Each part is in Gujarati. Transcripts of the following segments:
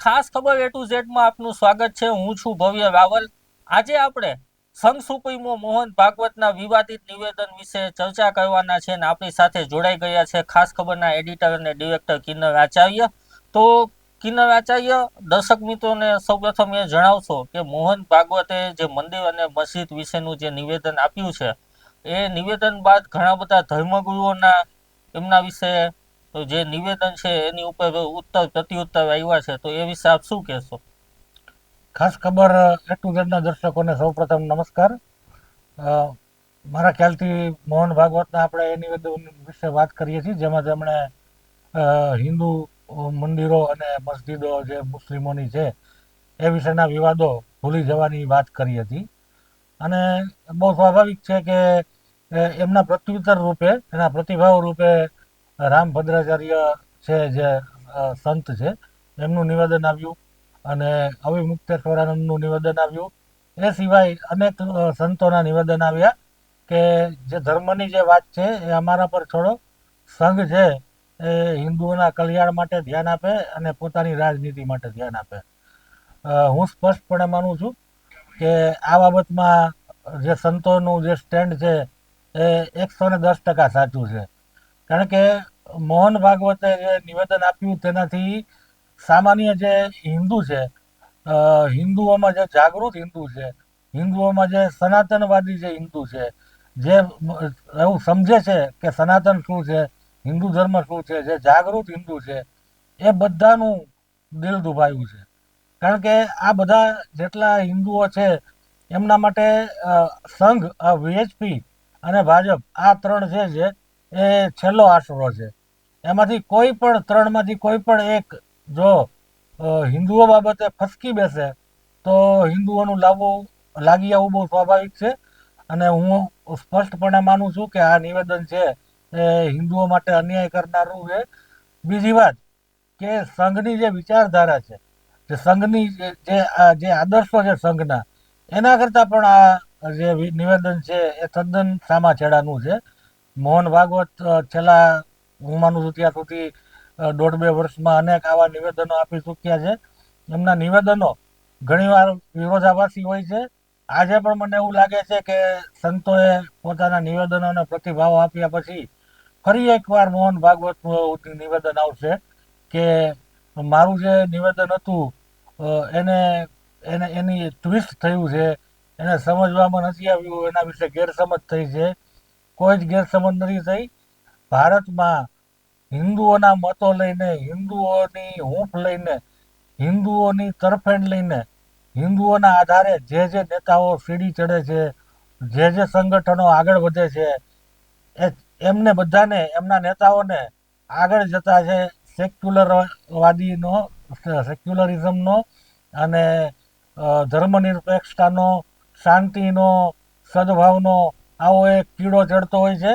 ખાસ ખબર એ ટુ ઝેડમાં આપનું સ્વાગત છે. હું છું ભવ્ય રાવલ. આજે આપણે સંઘ સુપ્રીમો મોહન ભાગવતના વિવાદિત નિવેદન વિશે ચર્ચા કરવાના છે અને આપણી સાથે જોડાઈ ગયા છે ખાસ ખબરના એડિટર અને ડિરેક્ટર કિન્નર આચાર્ય. તો કિન્નર આચાર્ય, દર્શક મિત્રોને સૌપ્રથમ એ જણાવશો કે મોહન ભાગવતે જે મંદિર અને મસ્જિદ વિશેનું જે નિવેદન આપ્યું છે, એ નિવેદન બાદ ઘણા બધા ધર્મગુરુઓના એમના વિશે તો જે નિવેદન છે એની ઉપર ઉત્તર પ્રત્યુત્તર આવ્યા છે, તો એ વિશે આપ શું કહેશો? ખાસ ખબર એ ટુ ઝેડના દર્શકોને સૌપ્રથમ નમસ્કાર. મારા ખ્યાલથી મોહન ભાગવતના આપણે એ નિવેદન વિશે વાત કરીએ છીએ, જેમાં તેમણે હિન્દુ મંદિરો અને મસ્જિદો જે મુસ્લિમોની છે, એ વિશેના વિવાદો ભૂલી જવાની વાત કરી હતી. અને બહુ સ્વાભાવિક છે કે એમના પ્રત્યુત્તર રૂપે, એના પ્રતિભાવ રૂપે રામ ભદ્રાચાર્ય છે જે સંત છે, એમનું નિવેદન આવ્યું અને અવિમુક્તેશ્વરાનંદનું નિવેદન આવ્યું. એ સિવાય અનેક સંતોના નિવેદન આવ્યા કે જે ધર્મની જે વાત છે એ અમારા પર છોડો. સંઘ છે એ હિન્દુઓના કલ્યાણ માટે ધ્યાન આપે અને પોતાની રાજનીતિ માટે ધ્યાન આપે. હું સ્પષ્ટપણે માનું છું કે આ બાબતમાં જે સંતોનું જે સ્ટેન્ડ છે એ એકસો ને દસ ટકા સાચું છે. કારણ કે મોહન ભાગવતે જે નિવેદન આપ્યું તેનાથી સામાન્ય જે હિન્દુ છે હિન્દુઓમાં જે જાગૃત હિન્દુ છે, હિન્દુઓમાં જે સનાતનવાદી જે હિન્દુ છે, જે એવું સમજે છે કે સનાતન શું છે, હિન્દુ ધર્મ શું છે, જે જાગૃત હિન્દુ છે, એ બધાનું દિલ દુભાયું છે. કારણ કે આ બધા જેટલા હિન્દુઓ છે, એમના માટે સંઘ વીએચપી અને ભાજપ આ ત્રણ જે છે એ છેલ્લો આશરો છે. એમાંથી કોઈ પણ ત્રણમાંથી કોઈ પણ એક જો હિન્દુઓ બાબતે ફસકી બેસે, તો હિન્દુઓનું લાવવું, લાગી આવવું બહુ સ્વાભાવિક છે. અને હું સ્પષ્ટપણે માનું છું કે આ નિવેદન છે એ હિન્દુઓ માટે અન્યાય કરનારું છે. બીજી વાત કે સંઘની જે વિચારધારા છે, જે સંઘની જે- જે આદર્શો છે સંઘના, એના કરતાં પણ આ જે નિવેદન છે એ તદ્દન સામાછેડાનું છે. મોહન ભાગવત છેલ્લા હું માનું છું ત્યાં સુધી દોઢ બે વર્ષમાં અનેક આવા નિવેદનો આપી ચૂક્યા છે. એમના નિવેદનો ઘણીવાર વિરોધાભાસી હોય છે. આજે પણ મને એવું લાગે છે કે સંતોએ પોતાના નિવેદનો અને પ્રતિભાવો આપ્યા પછી ફરી એકવાર મોહન ભાગવતનું નિવેદન આવશે કે મારું જે નિવેદન હતું એને એને, એની ટ્વિસ્ટ થયું છે. એને સમજવામાં નથી આવ્યું, એના વિશે ગેરસમજ થઈ છે. કોઈ જ ગેરસમજ નથી થઈ. ભારતમાં હિન્દુઓના મતો લઈને, હિન્દુઓની હૂંફ લઈને, હિન્દુઓની તરફેણ લઈને, હિન્દુઓના આધારે જે જે નેતાઓ સીડી ચડે છે, જે જે સંગઠનો આગળ વધે છે, એ એમને બધાને, એમના નેતાઓને આગળ જતા છે સેક્યુલરવાદીનો, સેક્યુલરિઝમનો અને ધર્મનિરપેક્ષતાનો, શાંતિનો, સદભાવનો આવો એક કીડો ચડતો હોય છે.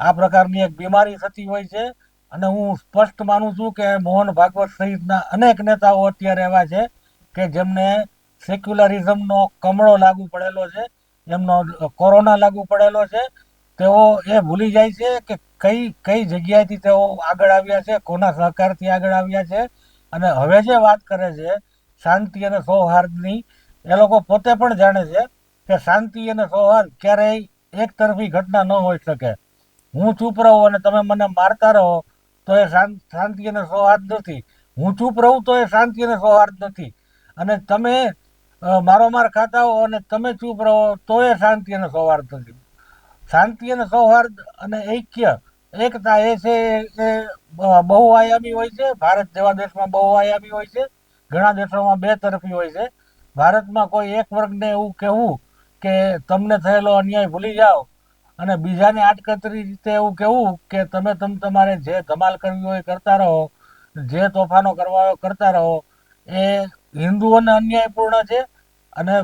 આ પ્રકારની એક બીમારી થતી હોય છે. અને હું સ્પષ્ટ માનું છું કે મોહન ભાગવત સહિતના અનેક નેતાઓ અત્યારે એવા છે કે જેમને સેક્યુલરિઝમનો કમળો લાગુ પડેલો છે. એમનો કોરોના લાગુ પડેલો છે. તેઓ એ ભૂલી જાય છે કે કઈ કઈ જગ્યાએથી તેઓ આગળ આવ્યા છે, કોના સહકારથી આગળ આવ્યા છે. અને હવે જે વાત કરે છે, શાંતિ અને સૌહાર્દની, એ લોકો પોતે પણ જાણે છે કે શાંતિ અને સૌહાર્દ ક્યારેય એક તરફી ઘટના ન હોઈ શકે. હું ચૂપ રહું અને તમે મને મારતા રહો, તો એ શાંત અને સૌહાર્દ નથી. હું ચૂપ રહું તો એ શાંતિ અને સૌહાર્દ નથી. અને તમે મારો માર ખાતા હો અને તમે ચૂપ રહો તો એ શાંતિ અને સૌહાર્દ નથી. શાંતિ અને સૌહાર્દ અને ઐક્ય, એકતા એ છે, એ બહુઆયામી હોય છે. ભારત જેવા દેશમાં બહુઆયામી હોય છે. ઘણા દેશોમાં બે તરફી હોય છે. ભારતમાં કોઈ એક વર્ગને એવું કહેવું કે તમને થયેલો અન્યાય ભૂલી જાઓ. અને બીજાને આડકતરી રીતે એવું કહેવું કે તમે તમ તમારે જે ધમાલ કરવી હોય એ કરતા રહો, જે તોફાનો કરવા હોય કરતા રહો. એ હિન્દુઓને અન્યાયપૂર્ણ છે અને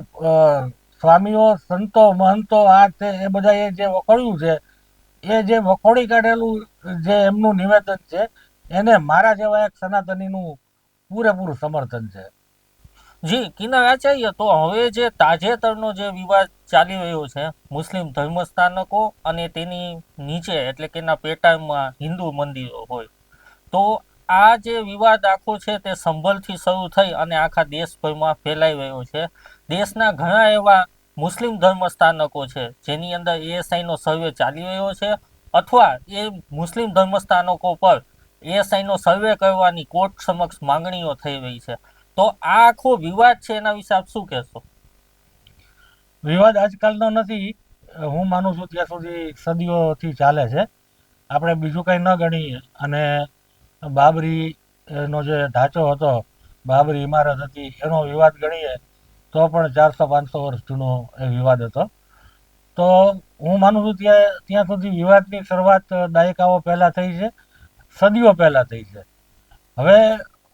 સ્વામીઓ, સંતો, મહંતો, આ તે, એ બધાએ જે વખોડ્યું છે, એ જે વખોડી કાઢેલું જે એમનું નિવેદન છે, એને મારા જેવા એક સનાતનીનું પૂરેપૂરું સમર્થન છે. જી કિન્નર આચાર્ય તો હવે જે તાજેતરનો જે વિવાદ ચાલી રહ્યો છે, મુસ્લિમ ધર્મસ્થાનકો અને તેની નીચે, એટલે કે એના પેટાળમાં હિન્દુ મંદિરો હોય, તો આ જે વિવાદ આખો છે તે સંભલથી શરૂ થઈ અને આખા દેશભરમાં ફેલાઈ રહ્યો છે. દેશના ઘણા એવા મુસ્લિમ ધર્મ સ્થાનકો છે, જેની અંદર એએસઆઈનો સર્વે ચાલી રહ્યો છે, અથવા એ મુસ્લિમ ધર્મ સ્થાનકો પર એએસઆઈનો સર્વે કરવાની કોર્ટ સમક્ષ માંગણીઓ થઈ રહી છે. તો આ આખો વિવાદ છે એના વિશે આપ શું કહેશો? વિવાદ આજકાલનો નથી. હું માનું છું ત્યાં સુધી સદીઓથી ચાલે છે. આપણે બીજું કંઈ ન ગણીએ. અને બાબરી નો જે ઢાંચો હતો, બાબરી ઇમારત હતી, એનો વિવાદ ગણીએ, તો પણ ચારસો, પાંચસો વર્ષ જૂનો એ વિવાદ હતો. તો હું માનું છું ત્યાં ત્યાં સુધી વિવાદની શરૂઆત દાયકાઓ પહેલાં થઈ છે, સદીઓ પહેલાં થઈ છે. હવે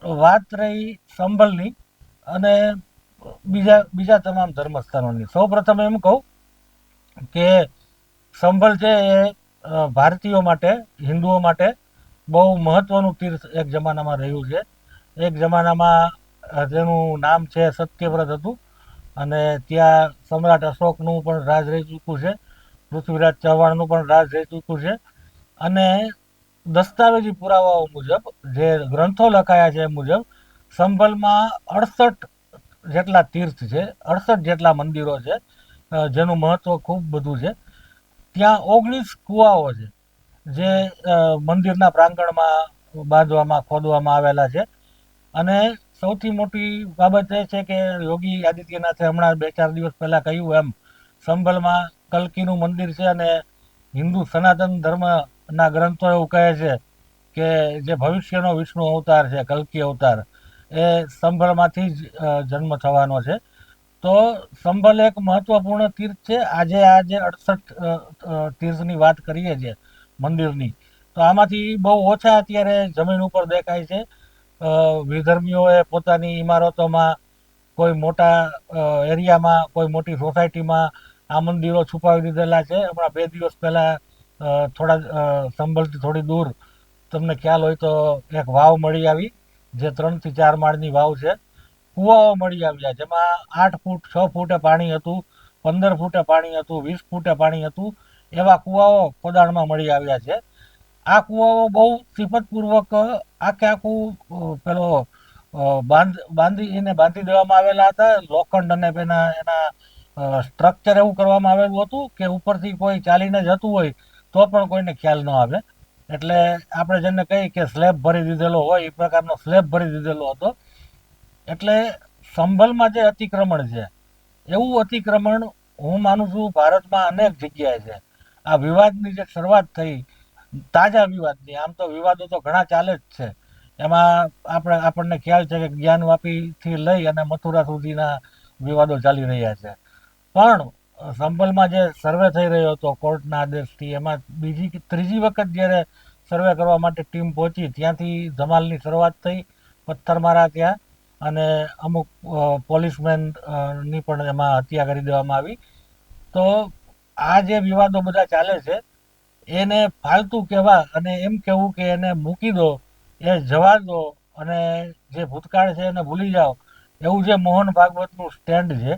વાત રહી સંભલની અને બીજા બીજા તમામ ધર્મસ્થાનોની. સૌ પ્રથમ એમ કહું કે સંભલ છે એ ભારતીયો માટે, હિન્દુઓ માટે બહુ મહત્વનું તીર્થ એક જમાનામાં રહ્યું છે. એક જમાનામાં તેનું નામ છે સત્યવ્રત હતું અને ત્યાં સમ્રાટ અશોકનું પણ રાજ રહી ચૂક્યું છે. પૃથ્વીરાજ ચૌહાણનું પણ રાજ રહી ચૂક્યું છે. અને દસ્તાવેજી પુરાવાઓ મુજબ, જે ગ્રંથો લખાયા છે એ મુજબ, સંભલમાં અડસઠ જેટલા તીર્થ છે, અડસઠ જેટલા મંદિરો છે જેનું મહત્વ ખૂબ બધું છે. ત્યાં ઓગણીસ કુવાઓ છે, જે મંદિરના પ્રાંગણમાં બાંધવામાં, ખોદવામાં આવેલા છે. અને સૌથી મોટી બાબત એ છે કે યોગી આદિત્યનાથે હમણાં બે ચાર દિવસ પહેલાં કહ્યું એમ, સંભલમાં કલ્કીનું મંદિર છે અને હિન્દુ સનાતન ધર્મના ગ્રંથો એવું કહે છે કે જે ભવિષ્યનો વિષ્ણુ અવતાર છે, કલ્કી અવતાર, એ સંભળમાંથી જ જન્મ થવાનો છે. તો સંભલ એક મહત્વપૂર્ણ તીર્થ છે. આજે આ જે અડસઠ તીર્થની વાત કરીએ છીએ મંદિરની. તો આમાંથી બહુ ઓછા અત્યારે જમીન ઉપર દેખાય છે. વિધર્મીઓએ પોતાની ઇમારતોમાં કોઈ મોટા એરિયામાં કોઈ મોટી સોસાયટીમાં આ મંદિરો છુપાવી દીધેલા છે. હમણાં બે દિવસ પહેલા થોડા સંભલથી થોડી દૂર તમને ખ્યાલ હોય તો એક વાવ મળી આવી, જે ત્રણથી ચાર માળની વાવ છે. કૂવાઓ મળી આવ્યા, જેમાં આઠ ફૂટ, છ ફૂટે પાણી હતું, પંદર ફૂટે પાણી હતું, વીસ ફૂટે પાણી હતું, એવા કૂવાઓ ખોદાણમાં મળી આવ્યા છે. આ કૂવાઓ બહુ સિફતપૂર્વક આખે આખું પેલો બાંધ, બાંધી, એને બાંધી દેવામાં આવેલા હતા. લોખંડ અને એના એના સ્ટ્રક્ચર એવું કરવામાં આવેલું હતું કે ઉપરથી કોઈ ચાલીને જતું હોય તો પણ કોઈને ખ્યાલ ન આવે. એટલે આપણે જેને કહીએ કે સ્લેબ ભરી દીધેલો હોય એ પ્રકારનો સ્લેબ ભરી દીધેલો હતો. એટલે સંભલમાં જે અતિક્રમણ છે, એવું અતિક્રમણ હું માનું છું ભારતમાં અનેક જગ્યાએ છે. આ વિવાદની જે શરૂઆત થઈ, તાજા વિવાદની, આમ તો વિવાદો તો ઘણા ચાલે જ છે. એમાં આપણે, આપણને ખ્યાલ છે કે જ્ઞાનવાપીથી લઈ અને મથુરા સુધીના વિવાદો ચાલી રહ્યા છે. પણ સંભલમાં જે સર્વે થઈ રહ્યો હતો કોર્ટના આદેશથી એમાં બીજી ત્રીજી વખત જ્યારે સર્વે કરવા માટે ટીમ પહોંચી ત્યાંથી ધમાલની શરૂઆત થઈ પથ્થરમારા ત્યાં અને અમુક અ, પોલીસમેન અ, ની પણ એમાં હત્યા કરી દેવામાં આવી. તો આ જે વિવાદો બધા ચાલે છે એને ફાલતુ કહેવા અને એમ કહેવું કે એને મૂકી દો એ જવા દો અને જે ભૂતકાળ છે એને ભૂલી જાઓ એવું જે મોહન ભાગવતનું સ્ટેન્ડ છે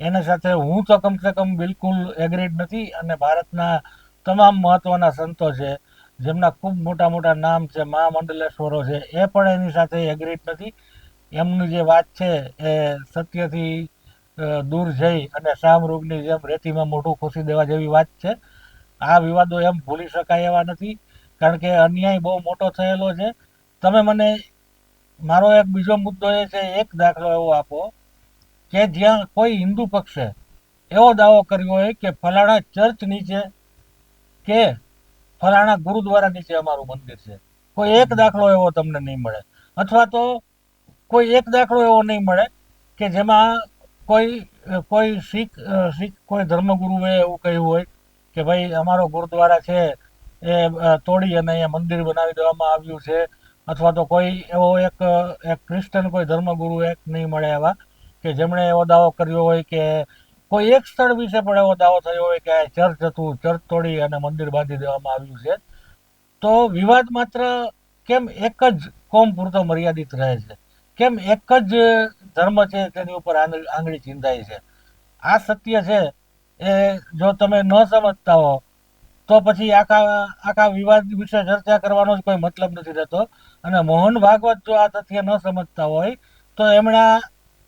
એના સાથે હું તો કમસે કમ બિલકુલ એગ્રીડ નથી અને ભારતના તમામ મહત્વના સંતો છે, જેમના ખૂબ મોટા મોટા નામ છે મહામંડલેશ્વરો છે, એ પણ એની સાથે એગ્રીડ નથી. એમની જે વાત છે એ સત્યથી દૂર જઈ અને સામરૂગની જેમ રેતીમાં મોઢું ખોસી દેવા જેવી વાત છે. આ વિવાદો એમ ભૂલી શકાય એવા નથી, કારણ કે અન્યાય બહુ મોટો થયેલો છે. તમે મને, મારો એક બીજો મુદ્દો એ છે, એક દાખલો એવો આપો. કે જ્યાં કોઈ હિન્દુ પક્ષે એવો દાવો કર્યો હોય કે ફલાણા ચર્ચ નીચે કે ફલાણા ગુરુદ્વારા નીચે અમારું મંદિર છે. કોઈ એક દાખલો એવો તમને નહીં મળે. અથવા તો કોઈ એક દાખલો એવો નહીં મળે કે જેમાં કોઈ કોઈ શીખ શીખ કોઈ ધર્મગુરુએ એવું કહ્યું હોય કે ભાઈ અમારો ગુરુદ્વારા છે એ તોડી અને અહીંયા મંદિર બનાવી દેવામાં આવ્યું છે. અથવા તો કોઈ એવો એક એક ક્રિશ્ચન કોઈ ધર્મગુરુ એક નહીં મળે એવા. કે જેમણે એવો દાવો કર્યો હોય કે કોઈ એક સ્થળ વિશે પણ એવો દાવો થયો હોય કે ચર્ચ હતું, ચર્ચ તોડી અને મંદિર બાંધી દેવામાં આવ્યું છે, તો વિવાદ માત્ર કેમ એક જ કોમ પૂરતો મર્યાદિત રહે છે? કેમ એક જ ધર્મ છે તેની ઉપર આંગળી ચિંતાય છે? આ સત્ય છે એ જો તમે ન સમજતા હો, તો પછી આખા આખા વિવાદ વિશે ચર્ચા કરવાનો જ કોઈ મતલબ નથી રહેતો. અને મોહન ભાગવત જો આ તથ્ય ન સમજતા હોય, તો એમણે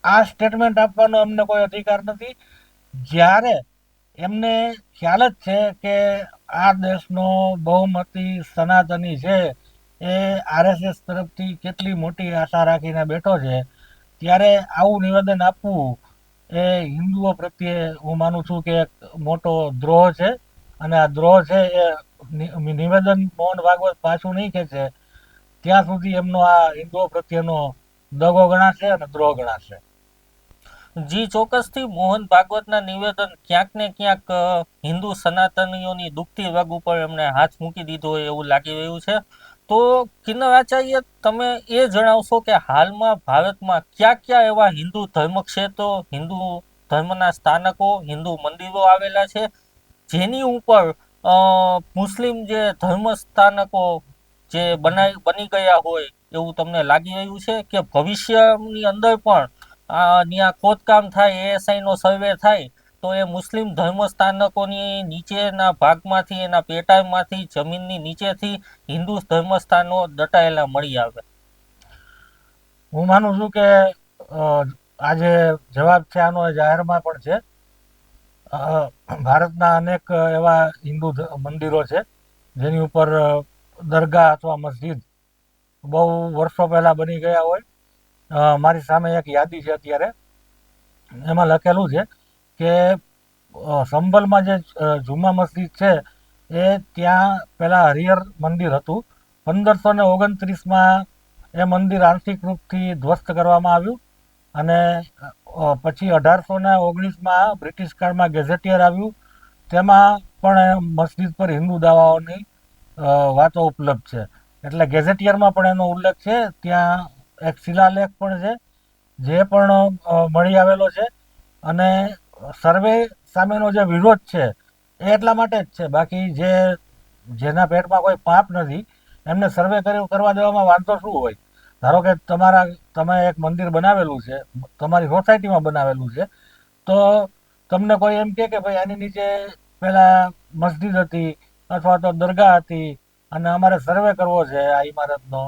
આ સ્ટેટમેન્ટ આપવાનો અમને કોઈ અધિકાર નથી. જ્યારે એમને ખ્યાલ જ છે કે આ દેશનો બહુમતી સનાતની છે, એ આરએસએસ તરફથી કેટલી મોટી આશા રાખીને બેઠો છે, ત્યારે આવું નિવેદન આપવું એ હિન્દુઓ પ્રત્યે હું માનું છું કે એક મોટો દ્રોહ છે. અને આ દ્રોહ છે એ નિવેદન મોહન ભાગવત પાછું નહીં ખેંચે ત્યાં સુધી એમનો આ હિન્દુઓ પ્રત્યેનો દગો ગણાશે અને દ્રોહ ગણાશે. જી ચોક્કસથી મોહન ભાગવતના નિવેદન ક્યાંક ને ક્યાંક હિન્દુ સનાતનીઓની દુઃખતી વગ ઉપર એમણે હાથ મૂકી દીધો હોય એવું લાગી રહ્યું છે. તો કિન્નર આચાર્ય, તમે એ જણાવશો કે હાલમાં ભારતમાં ક્યાં ક્યાં એવા હિન્દુ ધર્મ ક્ષેત્રો હિન્દુ ધર્મના સ્થાનકો, હિન્દુ મંદિરો આવેલા છે? જેની ઉપર મુસ્લિમ જે ધર્મ સ્થાનકો જે બનાવી બની ગયા હોય એવું તમને લાગી રહ્યું છે? કે ભવિષ્યની અંદર પણ ત્યાં ખોદકામ થાય, એ નો સર્વે થાય, તો એ મુસ્લિમ ધર્મ સ્થાનકોની નીચેના ભાગમાંથી, એના પેટામાંથી, જમીનની નીચેથી હિન્દુ ધર્મ સ્થાનો દટાયેલા મળી આવે. હું માનું છું કે આજે જવાબ છે આનો જાહેરમાં પણ છે. ભારતના અનેક એવા હિન્દુ મંદિરો છે, જેની ઉપર દરગાહ અથવા મસ્જિદ બહુ વર્ષો પહેલાં બની ગયા હોય. મારી સામે એક યાદી છે અત્યારે. એમાં લખેલું છે કે સંભલમાં જે જુમ્મા મસ્જિદ છે, એ ત્યાં પહેલાં હરિહર મંદિર હતું. પંદરસો ને ઓગણત્રીસમાં એ મંદિર આંશિક રૂપથી ધ્વસ્ત કરવામાં આવ્યું અને પછી અઢારસો ને ઓગણીસમાં બ્રિટિશ કાળમાં ગેઝેટિયર આવ્યું. તેમાં પણ મસ્જિદ પર હિન્દુ દાવાઓની વાતો ઉપલબ્ધ છે. એટલે ગેઝેટિયરમાં પણ એનો ઉલ્લેખ છે. ત્યાં એક શિલાલેખ પણ છે, જે પણ મળી આવેલો છે. અને સર્વે સામેનો જે વિરોધ છે, એ એટલા માટે જ છે. બાકી જે, જેના પેટમાં કોઈ પાપ નથી, એમને સર્વે કરી કરવા દેવામાં વાંધો શું હોય? ધારો કે તમારા, તમે એક મંદિર બનાવેલું છે, તમારી સોસાયટીમાં બનાવેલું છે, તો તમને કોઈ એમ કે ભાઈ આની નીચે પેલા મસ્જિદ હતી, અથવા તો દરગાહ હતી, અને અમારે સર્વે કરવો છે આ ઇમારતનો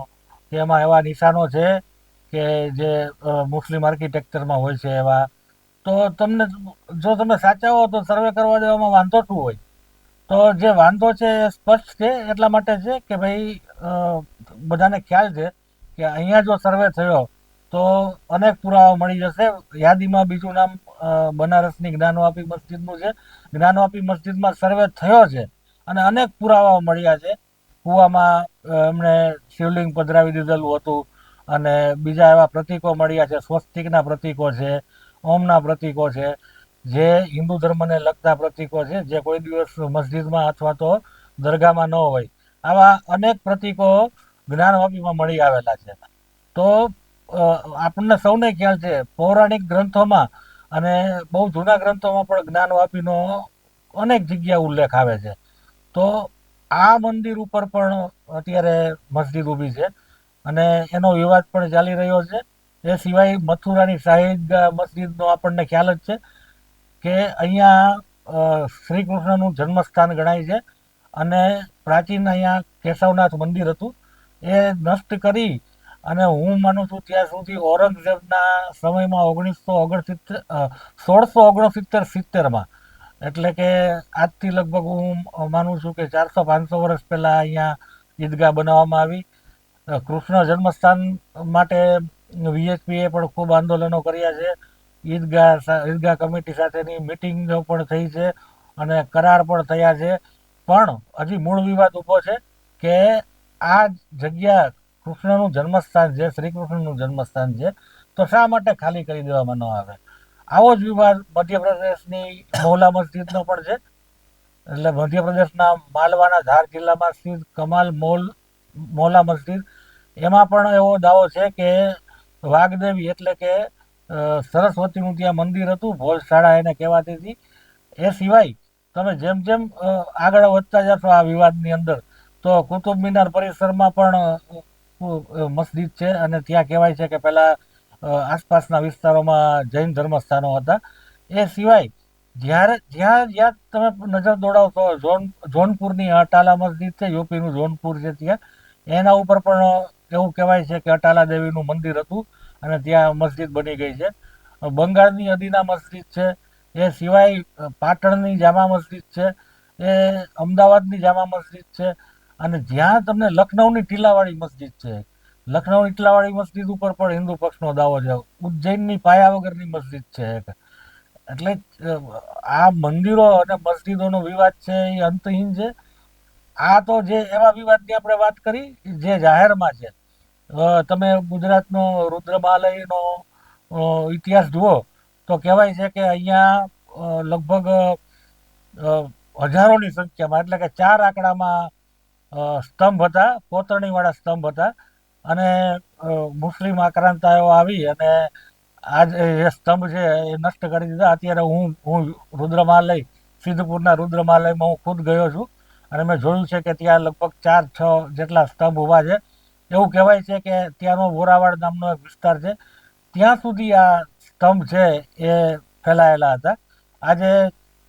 કે એમાં એવા નિશાનો છે કે જે મુસ્લિમ આર્કિટેક્ચરમાં હોય છે એવા. તો તમને જો તમે સાચા હો તો સર્વે કરવા દેવામાં વાંધો શું હોય? તો જે વાંધો છે એ સ્પષ્ટ છે, એટલા માટે છે કે ભાઈ બધાને ખ્યાલ છે કે અહીંયા જો સર્વે થયો તો અનેક પુરાવા મળી જશે. યાદીમાં બીજું નામ બનારસની જ્ઞાનવાપી મસ્જિદનું છે. જ્ઞાનવાપી મસ્જિદમાં સર્વે થયો છે અને અનેક પુરાવાઓ મળ્યા છે. કૂવામાં એમણે શિવલિંગ પધરાવી દીધેલું હતું. અને બીજા એવા પ્રતીકો મળ્યા છે. સ્વસ્તિકના પ્રતીકો છે, ઓમના પ્રતીકો છે, જે હિન્દુ ધર્મને લગતા પ્રતીકો છે, જે કોઈ દિવસ મસ્જિદમાં અથવા તો દરગાહમાં ન હોય. આવા અનેક પ્રતીકો જ્ઞાનવાપીમાં મળી આવેલા છે. તો આપણને સૌને ખ્યાલ છે, પૌરાણિક ગ્રંથોમાં અને બહુ જૂના ગ્રંથોમાં પણ જ્ઞાનવાપીનો અનેક જગ્યા ઉલ્લેખ આવે છે. તો આ મંદિર ઉપર પણ અત્યારે મસ્જિદ ઊભી છે. અને એનો વિવાદ પણ ચાલી રહ્યો છે. એ સિવાય મથુરાની શાહિદ મસ્જિદનો આપણને ખ્યાલ જ છે કે અહીંયા શ્રી કૃષ્ણનું જન્મસ્થાન ગણાય છે. અને પ્રાચીન અહીંયા કેશવનાથ મંદિર હતું. એ નષ્ટ કરી અને હું માનું છું ત્યાં સુધી ઔરંગઝેબના સમયમાં ઓગણીસો ઓગણસિત્તેર સોળસો ઓગણસિત્તેર સિત્તેરમાં એટલે કે આજથી લગભગ હું માનું છું કે ચારસો પાંચસો વર્ષ પહેલાં અહીંયા ઈદગાહ બનાવવામાં આવી. કૃષ્ણ જન્મસ્થાન માટે વીએચપીએ પણ ખૂબ આંદોલનો કર્યા છે. ઈદગાહ ઈદગાહ કમિટી સાથેની મિટિંગો પણ થઈ છે અને કરાર પણ થયા છે. પણ હજી મૂળ વિવાદ ઊભો છે કે આ જગ્યા કૃષ્ણનું જન્મસ્થાન છે શ્રી કૃષ્ણનું જન્મસ્થાન છે, તો શા માટે ખાલી કરી દેવામાં ન આવે? આવો જ વિવાદ મધ્યપ્રદેશની મૌલા મસ્જિદનો પણ છે. એટલે મધ્યપ્રદેશના માલવાના ધાર જિલ્લામાં સ્થિત કમાલ મોલ મોલા મસ્જિદ એમાં પણ એવો દાવો છે કે વાઘદેવી એટલે કે સરસ્વતીનું ત્યાં મંદિર હતું ભોજશાળા એને કહેવાતી હતી. એ સિવાય તમે જેમ જેમ આગળ વધતા જશો આ વિવાદની અંદર, તો કુતુબ મિનાર પરિસરમાં પણ મસ્જિદ છે અને ત્યાં કહેવાય છે કે પહેલા આસપાસના વિસ્તારોમાં જૈન ધર્મસ્થાનો હતા. એ સિવાય જ્યારે, જ્યાં જ્યાં તમે નજર દોડાવશો જોન જોનપુરની અટાલા મસ્જિદ છે, યુપીનું જોનપુર છે ત્યાં. એના ઉપર પણ એવું કહેવાય છે કે અટાલા દેવીનું મંદિર હતું અને ત્યાં મસ્જિદ બની ગઈ છે. બંગાળની અદીના મસ્જિદ છે. એ સિવાય પાટણની જામા મસ્જિદ છે. એ અમદાવાદની જામા મસ્જિદ છે. અને જ્યાં તમને લખનૌની ટીલાવાળી મસ્જિદ છે. લખનૌની ઇટલાવાળી મસ્જિદ ઉપર પણ હિન્દુ પક્ષનો દાવો છે. ઉજ્જૈનની પાયા વગરની મસ્જિદ છે એક. એટલે આ મંદિરો અને મસ્જિદોનો વિવાદ છે એ અંતહીન છે. આ તો જે એવા વિવાદની આપણે વાત કરી જે જાહેરમાં છે. તમે ગુજરાતનો રુદ્રમાલયનો ઇતિહાસ જુઓ, તો કહેવાય છે કે અહીંયા લગભગ હજારોની સંખ્યામાં, એટલે કે ચાર આંકડામાં સ્તંભ હતા કોતરણીવાળા સ્તંભ હતા. અને મુસ્લિમ આક્રાંતાઓ આવી અને આ એ સ્તંભ છે એ નષ્ટ કરી દીધા. અત્યારે હું હું રુદ્રમાલય, સિદ્ધપુરના રુદ્રમાલયમાં હું ખુદ ગયો છું અને મેં જોયું છે કે ત્યાં લગભગ ચાર, છ જેટલા સ્તંભ ઊભા છે. એવું કહેવાય છે કે ત્યાંનો વોરાવાડ નામનો એક વિસ્તાર છે. ત્યાં સુધી આ સ્તંભ છે એ ફેલાયેલા હતા. આજે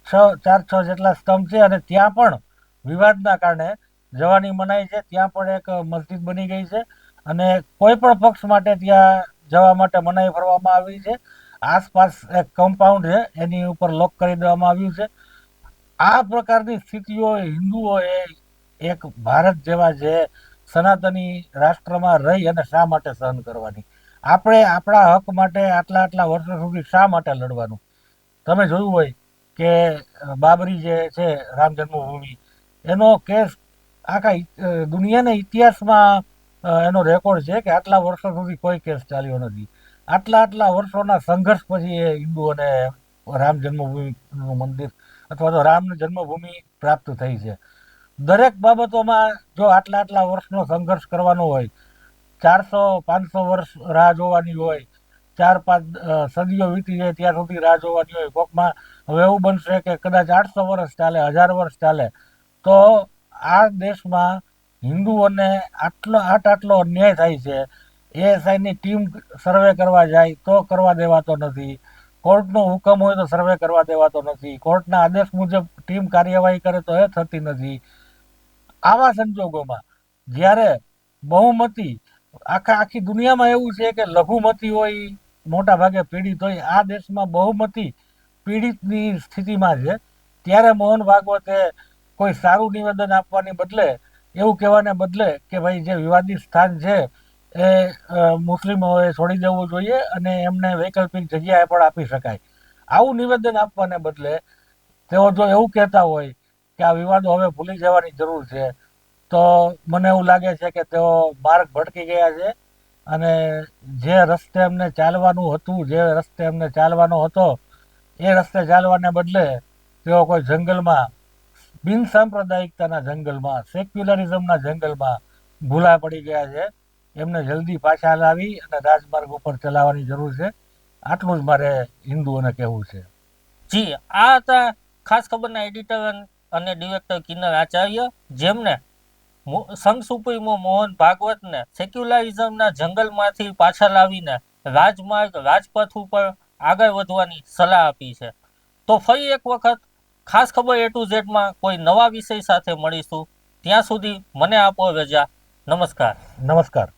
છ, ચાર, છ જેટલા સ્તંભ છે અને ત્યાં પણ વિવાદના કારણે જવાની મનાઈ છે. ત્યાં પણ એક મસ્જિદ બની ગઈ છે. અને કોઈ પણ પક્ષ માટે ત્યાં જવા માટે મનાઈ ફરવામાં આવી છે. આસપાસ એક કમ્પાઉન્ડ છે, એની ઉપર લોક કરી દેવામાં આવ્યું છે. આ પ્રકારની સ્થિતિઓ હિન્દુઓએ એક ભારત જેવા જે સનાતની રાષ્ટ્રમાં રહી અને શા માટે સહન કરવાની? આપણે આપણા હક માટે આટલા આટલા વર્ષો સુધી શા માટે લડવાનું? તમે જોયું હોય કે બાબરી જે છે, રામ જન્મભૂમિ, એનો કેસ આખા દુનિયાના ઇતિહાસમાં એનો રેકોર્ડ છે કે આટલા વર્ષો સુધી કોઈ કેસ ચાલ્યો નથી. આટલા આટલા વર્ષોના સંઘર્ષ પછી એ હિન્દુ અને રામ જન્મભૂમિનું મંદિર અથવા તો રામની જન્મભૂમિ પ્રાપ્ત થઈ છે. દરેક બાબતોમાં જો આટલા આટલા વર્ષનો સંઘર્ષ કરવાનો હોય, ચારસો, પાંચસો વર્ષ રાહ જોવાની હોય, ચાર પાંચ સદીઓ વીતી જાય ત્યાં સુધી રાહ જોવાની હોય, કોકમાં હવે એવું બનશે કે કદાચ આઠસો વર્ષ ચાલે, હજાર વર્ષ ચાલે, તો આ દેશમાં હિન્દુઓને આટલો, આટ આટલો અન્યાય થાય છે એએસઆઈની ટીમ સર્વે કરવા જાય તો કરવા દેવાતો નથી. કોર્ટનો હુકમ હોય તો સર્વે કરવા દેવાતો નથી. કોર્ટના આદેશ મુજબ ટીમ કાર્યવાહી કરે તો એ થતી નથી. આવા સંજોગોમાં જ્યારે બહુમતી, આખા, આખી દુનિયામાં એવું છે કે લઘુમતી હોય, મોટા ભાગે પીડિત હોય, આ દેશમાં બહુમતી પીડિતની સ્થિતિમાં છે. ત્યારે મોહન ભાગવતે કોઈ સારું નિવેદન આપવાની બદલે એવું કહેવાને બદલે કે ભાઈ જે વિવાદિત સ્થાન છે એ મુસ્લિમોએ છોડી દેવું જોઈએ અને એમને વૈકલ્પિક જગ્યાએ પણ આપી શકાય. આવું નિવેદન આપવાને બદલે તેઓ જો એવું કહેતા હોય કે આ વિવાદો હવે ભૂલી જવાની જરૂર છે, તો મને એવું લાગે છે કે તેઓ માર્ગ ભટકી ગયા છે અને જે રસ્તે એમને ચાલવાનું હતું, જે રસ્તે એમને ચાલવાનો હતો, એ રસ્તે ચાલવાને બદલે તેઓ કોઈ જંગલમાં બિન સાંપ્રદાયિકતાના જંગલમાં, સેક્યુલરિઝમના જંગલમાં ભૂલા પડી ગયા છે. એમને જલ્દી પાછા લાવી અને રાજમાર્ગ ઉપર ચલાવવાની જરૂર છે. આટલું જ મારે હિન્દુઓને કહેવું છે. જી, આ હતા ખાસ ખબરના એડિટર અને ડિરેક્ટર કિન્નર આચાર્ય, જેમને સંઘ સુપ્રીમો મોહન ભાગવતને સેક્યુલરિઝમના જંગલમાંથી પાછા લાવીને રાજમાર્ગ, રાજપથ ઉપર આગળ વધવાની સલાહ આપી છે. તો ફરી એક વખત ખાસ ખબર એ ટુ ઝેડમાં કોઈ નવા વિષય સાથે મળીશું. ત્યાં સુધી મને આપો રજા. નમસ્કાર. નમસ્કાર.